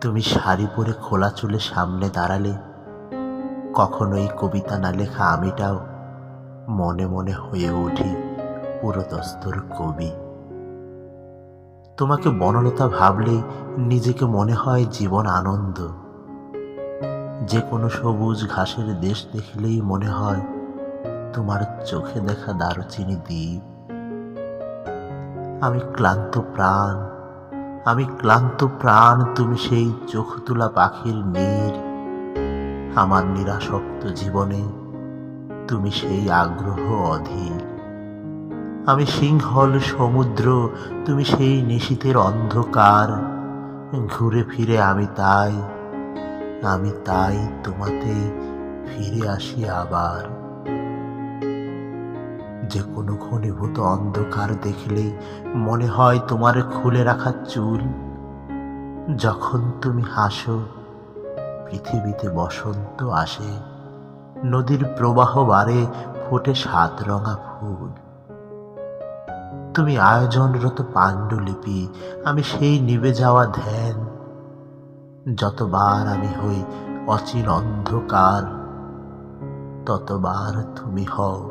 তুমি শাড়ি পরে খোলা চুলে সামনে দাঁড়ালে কখনো এই কবিতা না লেখা আমিটাও মনে মনে হয়ে উঠি পুরোদস্তর কবি। তোমাকে বনলতা ভাবলেই নিজেকে মনে হয় জীবন আনন্দ। যে কোনো সবুজ ঘাসের দেশ দেখলেই মনে হয় তোমার চোখে দেখা দারুচিনি দ্বীপ। আমি ক্লান্ত প্রাণ আমি ক্লান্ত প্রাণ, তুমি সেই চোখ তোলা পাখির নীর। আমার নিরাসক্ত জীবনে তুমি সেই আগ্রহ অধীর। আমি সিংহল সমুদ্র, তুমি সেই নিশীতের অন্ধকার। ঘুরে ফিরে আমি তাই আমি তাই তোমাতে ফিরে আসি আবার। যে কোনো ঘনীভূত অন্ধকার দেখলেই মনে হয় তোমার খুলে রাখা চুল। যখন তুমি হাসো, পৃথিবীতে বসন্ত আসে, নদীর প্রবাহ বাড়ে, ফোটে সাত রঙা ফুল। তুমি আয়োজনরত পাণ্ডুলিপি, আমি সেই নিভে যাওয়া ধ্যান। যতবার আমি হই অচিন অন্ধকার, ততবার তুমি হও